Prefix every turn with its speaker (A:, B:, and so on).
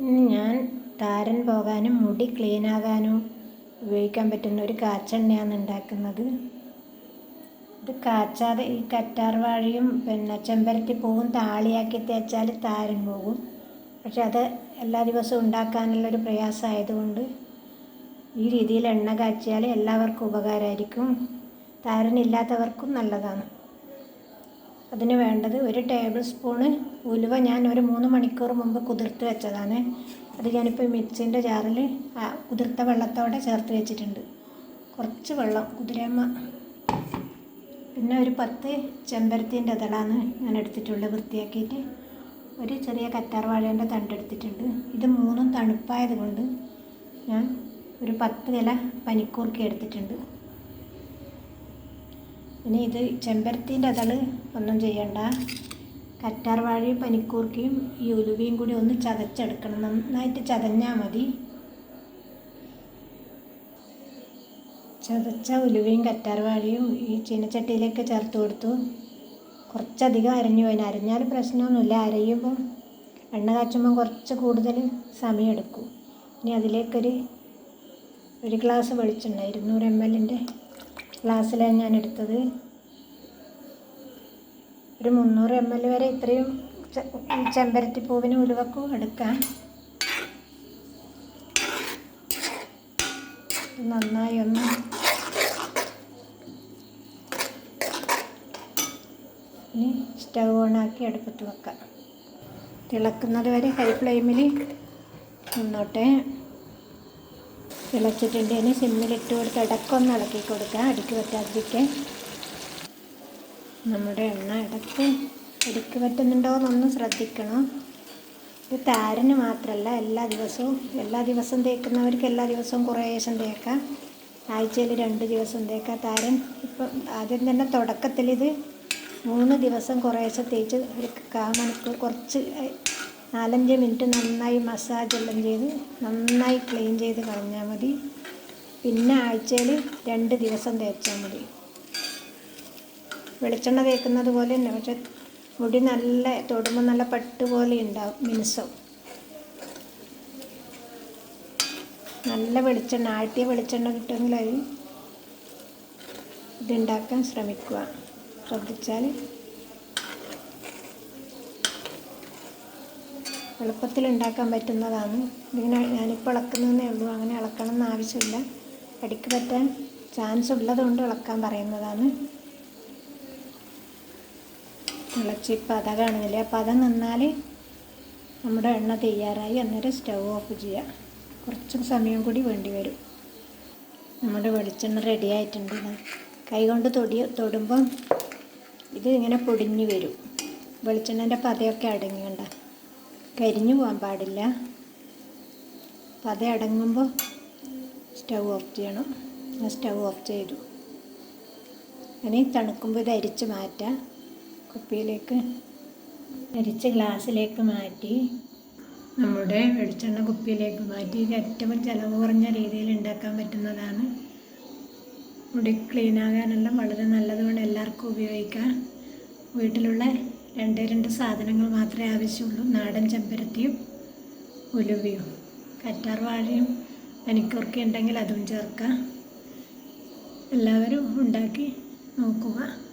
A: ഇന്ന് ഞാൻ താരൻ പോകാനും മുടി ക്ലീൻ ആകാനും ഉപയോഗിക്കാൻ പറ്റുന്ന ഒരു കാച്ചെണ്ണയാണ് ഉണ്ടാക്കുന്നത്. ഇത് കാച്ചാതെ ഈ കറ്റാർ വാഴയും പിന്നെ ചെമ്പരത്തി പൂവും താളിയാക്കി തേച്ചാൽ താരൻ പോകും. പക്ഷെ അത് എല്ലാ ദിവസവും ഉണ്ടാക്കാനുള്ളൊരു പ്രയാസമായതുകൊണ്ട് ഈ രീതിയിൽ എണ്ണ കാച്ചിയാൽ എല്ലാവർക്കും ഉപകാരമായിരിക്കും. താരനില്ലാത്തവർക്കും നല്ലതാണ്. അതിന് വേണ്ടത് ഒരു ടേബിൾ സ്പൂണ് ഉലുവ ഞാൻ ഒരു മൂന്ന് മണിക്കൂർ മുമ്പ് കുതിർത്ത് വെച്ചതാണ്. അത് ഞാനിപ്പോൾ മിക്സിന്റെ ജാറിൽ കുതിർത്ത വെള്ളത്തോടെ ചേർത്ത് വെച്ചിട്ടുണ്ട്. കുറച്ച് വെള്ളം കുതിരമ്മ പിന്നെ ഒരു പത്ത് ചെമ്പരത്തിന്റെ ഇതളാണ് ഞാൻ എടുത്തിട്ടുള്ളത് വൃത്തിയാക്കിയിട്ട്. ഒരു ചെറിയ കറ്റാർ വാഴേന്റെ തണ്ടെടുത്തിട്ടുണ്ട് ഇത് മൂന്നും തണുപ്പായത് കൊണ്ട് ഞാൻ ഒരു പത്ത് ഇല പനിക്കൂർക്കി എടുത്തിട്ടുണ്ട്. ഇനി ഇത് ചെമ്പരത്തിന്റെ അതൾ ഒന്നും ചെയ്യണ്ട. കറ്റാർവാഴയും പനിക്കൂർക്കയും ഈ ഉലുവയും കൂടി ഒന്ന് ചതച്ചെടുക്കണം. നന്നായിട്ട് ചതഞ്ഞാൽ മതി. ചതച്ച ഉലുവയും കറ്റാർവാഴയും ഈ ചീനച്ചട്ടിയിലേക്ക് ചേർത്ത് കൊടുത്തു. കുറച്ചധികം അരഞ്ഞു പോയി. അരഞ്ഞാൽ പ്രശ്നമൊന്നുമില്ല. അരയുമ്പോൾ എണ്ണ കാച്ചുമ്പോൾ കുറച്ച് കൂടുതൽ സമയമെടുക്കും. ഇനി അതിലേക്കൊരു ഒരു ഗ്ലാസ് വെളിച്ചെണ്ണ ഇരുന്നൂറ് എം എല്ലിന്റെ ഗ്ലാസ്സിലാണ് ഞാൻ എടുത്തത് ഒരു മുന്നൂറ് എം എൽ വരെ ഇത്രയും ചെമ്പരത്തിപ്പൂവിന് ഉലുവക്കും എടുക്കാം. നന്നായി ഒന്ന്. ഇനി സ്റ്റവ് ഓണാക്കി അടുപ്പത്ത് വെക്കാം. തിളക്കുന്നത് വരെ ഹൈ ഫ്ലെയിമിൽ നിന്നോട്ടെ. തിളച്ചിട്ടുണ്ട്. ഇനി സിമ്മിലിട്ട് കൊടുത്ത് ഇടക്കൊന്ന് ഇളക്കി കൊടുക്കാം അടിക്ക് പറ്റാതിരിക്കാൻ. നമ്മുടെ എണ്ണ ഇടയ്ക്ക് ഇടയ്ക്ക് പറ്റുന്നുണ്ടോ എന്നൊന്ന് ശ്രദ്ധിക്കണം. ഇത് താരന് മാത്രമല്ല എല്ലാ ദിവസവും എല്ലാ ദിവസവും തേക്കുന്നവർക്ക് എല്ലാ ദിവസവും കുറേ ദിവസം തേക്കാം. ആഴ്ചയിൽ രണ്ട് ദിവസം തേക്കാം. താരൻ ഇപ്പം ആദ്യം തന്നെ തുടക്കത്തിൽ ഇത് മൂന്ന് ദിവസം കുറേശ്ശെ തേച്ച് ഒരു കാ മണിക്കൂർ കുറച്ച് നാലഞ്ച് മിനിറ്റ് നന്നായി മസാജ് എല്ലാം ചെയ്ത് നന്നായി ക്ലീൻ ചെയ്ത് കളഞ്ഞാൽ മതി. പിന്നെ ആഴ്ചയിൽ രണ്ട് ദിവസം തേച്ചാൽ മതി. വെളിച്ചെണ്ണ തേക്കുന്നത് പോലെ തന്നെ പക്ഷെ മുടി നല്ല തൊടുമ്പോൾ നല്ല പട്ട് പോലെ ഉണ്ടാവും മിനുസം. നല്ല വെളിച്ചെണ്ണ ആട്ടിയ വെളിച്ചെണ്ണ കിട്ടുമെങ്കിൽ അത് ഇതുണ്ടാക്കാൻ ശ്രമിക്കുക. ശ്രദ്ധിച്ചാൽ എളുപ്പത്തിൽ ഉണ്ടാക്കാൻ പറ്റുന്നതാണ്. ഇതിങ്ങനെ ഞാനിപ്പോൾ ഇളക്കുന്നതേ ഉള്ളൂ. അങ്ങനെ ഇളക്കണം എന്ന് ആവശ്യമില്ല. അടിക്ക് പറ്റാൻ ചാൻസ് ഉള്ളതുകൊണ്ട് ഇളക്കാൻ പറയുന്നതാണ്. ഇളച്ചി പത കാണുന്നില്ല? പത നിന്നാൽ നമ്മുടെ എണ്ണ തയ്യാറായി. അന്നേരം സ്റ്റവ് ഓഫ് ചെയ്യുക കുറച്ച് സമയം കൂടി വേണ്ടി വരും. നമ്മുടെ വെളിച്ചെണ്ണ റെഡി ആയിട്ടുണ്ട്. കൈ കൊണ്ട് തൊടി തൊടുമ്പം ഇത് ഇങ്ങനെ പൊടിഞ്ഞു വരും. വെളിച്ചെണ്ണന്റെ പതയൊക്കെ അടങ്ങിയുണ്ട. കരിഞ്ഞു പോകാൻ പാടില്ല. പത അടങ്ങുമ്പോൾ സ്റ്റവ് ഓഫ് ചെയ്യണം. ഞാൻ സ്റ്റവ് ഓഫ് ചെയ്തു. ഇനി തണുക്കുമ്പോൾ ഇത് അരിച്ച് മാറ്റാം. കുപ്പിയിലേക്ക് അരിച്ച് ഗ്ലാസ്സിലേക്ക് മാറ്റി. നമ്മുടെ വെളിച്ചെണ്ണ കുപ്പിയിലേക്ക് മാറ്റി. ഇത് ഏറ്റവും ചിലവ് കുറഞ്ഞ രീതിയിൽ ഉണ്ടാക്കാൻ പറ്റുന്നതാണ്. മുടി ക്ലീൻ ആകാനെല്ലാം വളരെ നല്ലതുകൊണ്ട് എല്ലാവർക്കും ഉപയോഗിക്കാം. വീട്ടിലുള്ള രണ്ടേ രണ്ട് സാധനങ്ങൾ മാത്രമേ ആവശ്യമുള്ളൂ. നാടൻ ചെമ്പരത്തിയും ഉലുവയും. കറ്റാർ വാഴയും പനിക്കൂർക്ക ഉണ്ടെങ്കിൽ അതും ചേർക്കാം. എല്ലാവരും ഉണ്ടാക്കി നോക്കുക.